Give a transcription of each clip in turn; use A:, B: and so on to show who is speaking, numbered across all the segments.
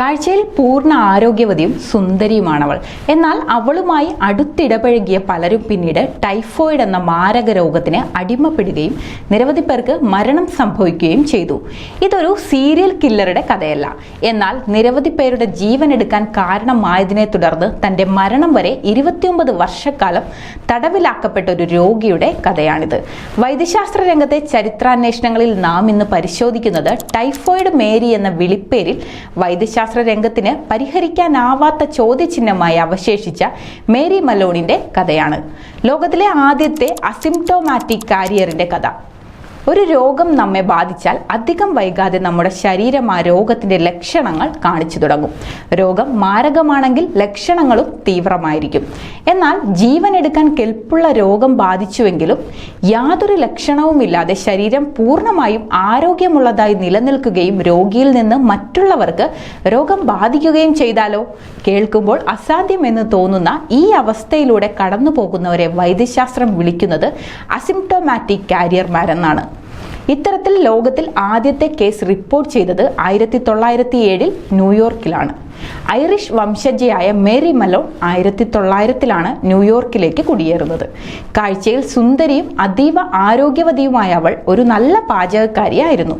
A: കാഴ്ചയിൽ പൂർണ ആരോഗ്യവതിയും സുന്ദരിയുമാണവൾ എന്നാൽ അവളുമായി അടുത്തിടപഴകിയ പലരും പിന്നീട് ടൈഫോയിഡ് എന്ന മാരക രോഗത്തിന് അടിമപ്പെടുകയും നിരവധി പേർക്ക് മരണം സംഭവിക്കുകയും ചെയ്തു. ഇതൊരു സീരിയൽ കില്ലറുടെ കഥയല്ല. എന്നാൽ നിരവധി പേരുടെ ജീവൻ എടുക്കാൻ കാരണമായതിനെ തുടർന്ന് തന്റെ മരണം വരെ ഇരുപത്തിയൊമ്പത് വർഷക്കാലം തടവിലാക്കപ്പെട്ട ഒരു രോഗിയുടെ കഥയാണിത്. വൈദ്യശാസ്ത്ര രംഗത്തെ ചരിത്രാന്വേഷണങ്ങളിൽ നാം ഇന്ന് പരിശോധിക്കുന്നത് ടൈഫോയിഡ് മേരി എന്ന വിളിപ്പേരിൽ വൈദ്യശാസ്ത്ര രംഗത്തിന് പരിഹരിക്കാനാവാത്ത ചോദ്യചിഹ്നമായി അവശേഷിച്ച മേരി മലോണിന്റെ കഥയാണ്. ലോകത്തിലെ ആദ്യത്തെ അസിംപ്റ്റോമാറ്റിക് കാരിയറിന്റെ കഥ. ഒരു രോഗം നമ്മെ ബാധിച്ചാൽ അധികം വൈകാതെ നമ്മുടെ ശരീരം ആ രോഗത്തിന്റെ ലക്ഷണങ്ങൾ കാണിച്ചു തുടങ്ങും. രോഗം മാരകമാണെങ്കിൽ ലക്ഷണങ്ങളും തീവ്രമായിരിക്കും. എന്നാൽ ജീവൻ എടുക്കാൻ കെൽപ്പുള്ള രോഗം ബാധിച്ചുവെങ്കിലും യാതൊരു ലക്ഷണവുമില്ലാതെ ശരീരം പൂർണമായും ആരോഗ്യമുള്ളതായി നിലനിൽക്കുകയും രോഗിയിൽ നിന്ന് മറ്റുള്ളവർക്ക് രോഗം ബാധിക്കുകയും ചെയ്താലോ? കേൾക്കുമ്പോൾ അസാധ്യം എന്ന് തോന്നുന്ന ഈ അവസ്ഥയിലൂടെ കടന്നു പോകുന്നവരെ വൈദ്യശാസ്ത്രം വിളിക്കുന്നത് അസിംപ്റ്റോമാറ്റിക് കാരിയർമാരെന്നാണ്. ഇത്തരത്തിൽ ലോകത്തിൽ ആദ്യത്തെ കേസ് റിപ്പോർട്ട് ചെയ്തത് ആയിരത്തി തൊള്ളായിരത്തി ഏഴിൽ ന്യൂയോർക്കിലാണ്. ഐറിഷ് വംശജയായ മേരി മലോൺ ആയിരത്തി തൊള്ളായിരത്തിലാണ് ന്യൂയോർക്കിലേക്ക് കുടിയേറുന്നത്. കാഴ്ചയിൽ സുന്ദരിയും അതീവ ആരോഗ്യവതിയുമായ അവൾ ഒരു നല്ല പാചകക്കാരിയായിരുന്നു.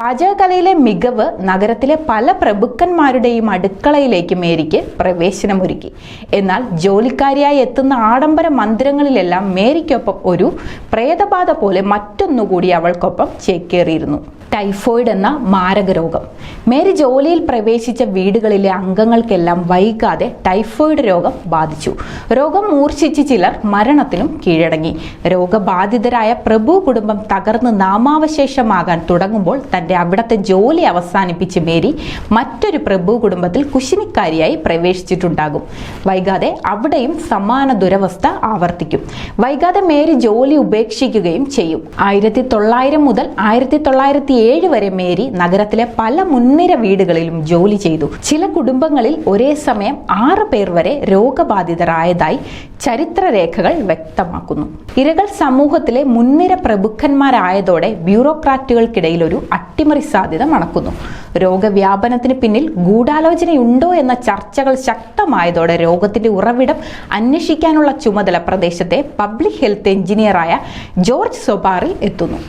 A: പാചകകലയിലെ മികവ് നഗരത്തിലെ പല പ്രഭുക്കന്മാരുടെയും അടുക്കളയിലേക്ക് മേരിക്ക് പ്രവേശനമൊരുക്കി. എന്നാൽ ജോലിക്കാരിയായി എത്തുന്ന ആഡംബര മന്ദിരങ്ങളിലെല്ലാം മേരിക്കൊപ്പം ഒരു പ്രേതബാധ പോലെ മറ്റൊന്നുകൂടി അവൾക്കൊപ്പം ചേക്കേറിയിരുന്നു. ടൈഫോയിഡ് എന്ന മാരക രോഗം മേരി ജോലിയിൽ പ്രവേശിച്ച വീടുകളിലെ അംഗങ്ങൾക്കെല്ലാം വൈകാതെ ടൈഫോയിഡ് രോഗം ബാധിച്ചു. രോഗം മൂർച്ഛിച്ച് ചിലർ മരണത്തിനും കീഴടങ്ങി. രോഗബാധിതരായ പ്രഭു കുടുംബം തകർന്ന് നാമാവശേഷമാകാൻ തുടങ്ങുമ്പോൾ തന്റെ അവിടത്തെ ജോലി അവസാനിപ്പിച്ച് മേരി മറ്റൊരു പ്രഭു കുടുംബത്തിൽ കുശിനിക്കാരിയായി പ്രവേശിച്ചിട്ടുണ്ടാകും. വൈകാതെ അവിടെയും സമാന ദുരവസ്ഥ ആവർത്തിക്കും. വൈകാതെ മേരി ജോലി ഉപേക്ഷിക്കുകയും ചെയ്യും. ആയിരത്തി തൊള്ളായിരം മുതൽ ആയിരത്തി തൊള്ളായിരത്തി ഏഴ് വരെ മേരി നഗരത്തിലെ പല മുൻനിര വീടുകളിലും ജോലി ചെയ്തു. ചില കുടുംബങ്ങളിൽ ഒരേ സമയം ആറ് പേർ വരെ രോഗബാധിതരായതായി ചരിത്രരേഖകൾ വ്യക്തമാക്കുന്നു. ഇരകൾ സമൂഹത്തിലെ മുൻനിര പ്രഭുക്കന്മാരായതോടെ ബ്യൂറോക്രാറ്റുകൾക്കിടയിൽ ഒരു അട്ടിമറി സാധ്യത മണക്കുന്നു. രോഗവ്യാപനത്തിന് പിന്നിൽ ഗൂഢാലോചനയുണ്ടോ എന്ന ചർച്ചകൾ ശക്തമായതോടെ രോഗത്തിന്റെ ഉറവിടം അന്വേഷിക്കാനുള്ള ചുമതല പ്രദേശത്തെ പബ്ലിക് ഹെൽത്ത് എഞ്ചിനീയറായ ജോർജ് സൊബാറിൽ എത്തുന്നു.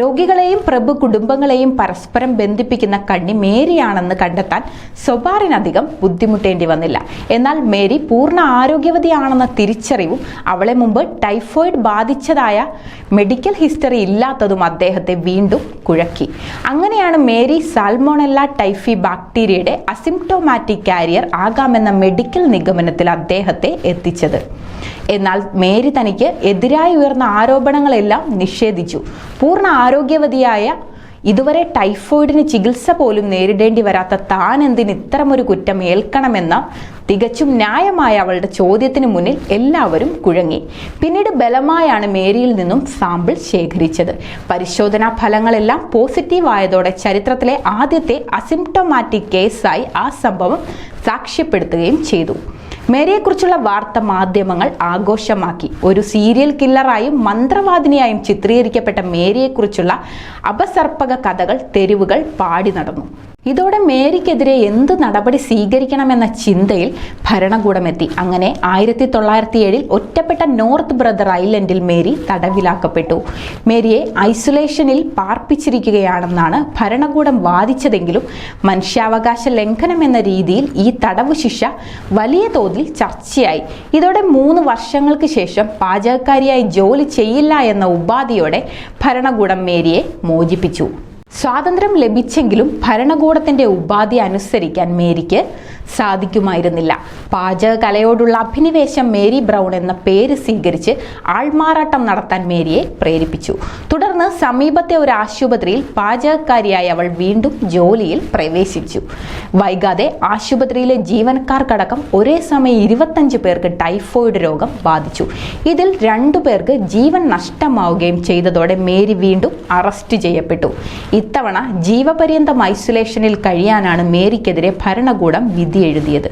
A: രോഗികളെയും പ്രഭു കുടുംബങ്ങളെയും പരസ്പരം ബന്ധിപ്പിക്കുന്ന കണ്ണി മേരിയാണെന്ന് കണ്ടെത്താൻ സൊബാറിനധികം ബുദ്ധിമുട്ടേണ്ടി വന്നില്ല. എന്നാൽ മേരി പൂർണ ആരോഗ്യവതിയാണെന്ന തിരിച്ചറിവും അവളെ മുമ്പ് ടൈഫോയിഡ് ബാധിച്ചതായ മെഡിക്കൽ ഹിസ്റ്ററി ഇല്ലാത്തതും അദ്ദേഹത്തെ വീണ്ടും കുഴക്കി. അങ്ങനെയാണ് മേരി സാൽമോണല്ല ടൈഫി ബാക്ടീരിയയുടെ അസിംപ്റ്റോമാറ്റിക് കാരിയർ ആകാമെന്ന മെഡിക്കൽ നിഗമനത്തിൽ അദ്ദേഹത്തെ എത്തിച്ചത്. എന്നാൽ മേരി തനിക്ക് എതിരായി ഉയർന്ന ആരോപണങ്ങളെല്ലാം നിഷേധിച്ചു. പൂർണ ആരോഗ്യവതിയായ ഇതുവരെ ടൈഫോയിഡിന് ചികിത്സ പോലും നേരിടേണ്ടി വരാത്ത താൻ എന്തിന് ഇത്തരമൊരു കുറ്റം ഏൽക്കണമെന്ന തികച്ചും ന്യായമായ അവളുടെ ചോദ്യത്തിന് മുന്നിൽ എല്ലാവരും കുഴങ്ങി. പിന്നീട് ബലമായാണ് മേരിയിൽ നിന്നും സാമ്പിൾ ശേഖരിച്ചത്. പരിശോധനാ ഫലങ്ങളെല്ലാം പോസിറ്റീവ് ആയതോടെ ചരിത്രത്തിലെ ആദ്യത്തെ അസിംപ്റ്റോമാറ്റിക് കേസായി ആ സംഭവം സാക്ഷ്യപ്പെടുത്തുകയും ചെയ്തു. മേരിയെക്കുറിച്ചുള്ള വാർത്ത മാധ്യമങ്ങൾ ആഘോഷമാക്കി. ഒരു സീരിയൽ കില്ലറായും മന്ത്രവാദിനിയായും ചിത്രീകരിക്കപ്പെട്ട മേരിയെക്കുറിച്ചുള്ള അപസർപ്പക കഥകൾ തെരുവുകൾ പാടി നടന്നു. ഇതോടെ മേരിക്കെതിരെ എന്ത് നടപടി സ്വീകരിക്കണമെന്ന ചിന്തയിൽ ഭരണകൂടമെത്തി. അങ്ങനെ ആയിരത്തി തൊള്ളായിരത്തി ഏഴിൽ ഒറ്റപ്പെട്ട നോർത്ത് ബ്രദർ ഐലൻഡിൽ മേരി തടവിലാക്കപ്പെട്ടു. മേരിയെ ഐസൊലേഷനിൽ പാർപ്പിച്ചിരിക്കുകയാണെന്നാണ് ഭരണകൂടം വാദിച്ചതെങ്കിലും മനുഷ്യാവകാശ ലംഘനം എന്ന രീതിയിൽ ഈ തടവ് ശിക്ഷ വലിയ തോതിൽ ചർച്ചയായി. ഇതോടെ മൂന്ന് വർഷങ്ങൾക്ക് ശേഷം പാചകക്കാരിയായി ജോലി ചെയ്യില്ല എന്ന ഉപാധിയോടെ ഭരണകൂടം മേരിയെ മോചിപ്പിച്ചു. സ്വാതന്ത്ര്യം ലഭിച്ചെങ്കിലും ഭരണകൂടത്തിന്റെ ഉപാധി അനുസരിക്കാൻ മേരിക്ക് സാധിക്കുമായിരുന്നില്ല. പാചകകലയോടുള്ള അഭിനിവേശം മേരി ബ്രൗൺ എന്ന പേര് സ്വീകരിച്ച് ആൾമാറാട്ടം നടത്താൻ മേരിയെ പ്രേരിപ്പിച്ചു. തുടർന്ന് സമീപത്തെ ഒരു ആശുപത്രിയിൽ പാചകക്കാരിയായി അവൾ വീണ്ടും ജോലിയിൽ പ്രവേശിച്ചു. വൈകാതെ ആശുപത്രിയിലെ ജീവനക്കാർക്കടക്കം ഒരേ സമയം ഇരുപത്തഞ്ച് പേർക്ക് ടൈഫോയിഡ് രോഗം ബാധിച്ചു. ഇതിൽ രണ്ടു പേർക്ക് ജീവൻ നഷ്ടമാവുകയും ചെയ്തതോടെ മേരി വീണ്ടും അറസ്റ്റ് ചെയ്യപ്പെട്ടു. ഇത്തവണ ജീവപര്യന്തം ഐസൊലേഷനിൽ കഴിയാനാണ് മേരിക്കെതിരെ ഭരണകൂടം വിധി എഴുതിയത്.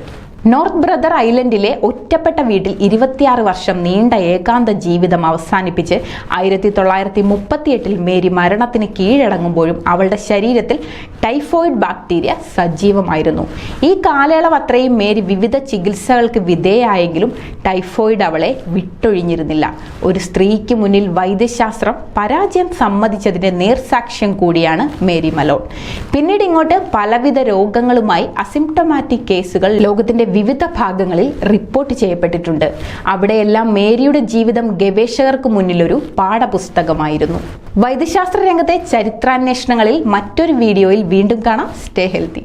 A: നോർത്ത് ബ്രദർ ഐലൻഡിലെ ഒറ്റപ്പെട്ട വീട്ടിൽ ഇരുപത്തിയാറ് വർഷം നീണ്ട ഏകാന്ത ജീവിതം അവസാനിപ്പിച്ച് ആയിരത്തി തൊള്ളായിരത്തി മുപ്പത്തിയെട്ടിൽ മേരി മരണത്തിന് കീഴടങ്ങുമ്പോഴും അവളുടെ ശരീരത്തിൽ ടൈഫോയിഡ് ബാക്ടീരിയ സജീവമായിരുന്നു. ഈ കാലയളവ് അത്രയും മേരി വിവിധ ചികിത്സകൾക്ക് വിധേയായെങ്കിലും ടൈഫോയിഡ് അവളെ വിട്ടൊഴിഞ്ഞിരുന്നില്ല. ഒരു സ്ത്രീക്ക് മുന്നിൽ വൈദ്യശാസ്ത്രം പരാജയം സമ്മതിച്ചതിന്റെ നേർസാക്ഷ്യം കൂടിയാണ് മേരി മലോൺ പിന്നീട് ഇങ്ങോട്ട് പലവിധ രോഗങ്ങളുമായി അസിംപ്റ്റമാറ്റിക് കേസുകൾ ലോകത്തിന്റെ വിവിധ ഭാഗങ്ങളിൽ റിപ്പോർട്ട് ചെയ്യപ്പെട്ടിട്ടുണ്ട്. അവിടെയെല്ലാം മേരിയുടെ ജീവിതം ഗവേഷകർക്ക് മുന്നിലൊരു പാഠപുസ്തകമായിരുന്നു. വൈദ്യശാസ്ത്ര രംഗത്തെ ചരിത്രാന്വേഷണങ്ങളിൽ മറ്റൊരു വീഡിയോയിൽ വീണ്ടും കാണാം. Stay healthy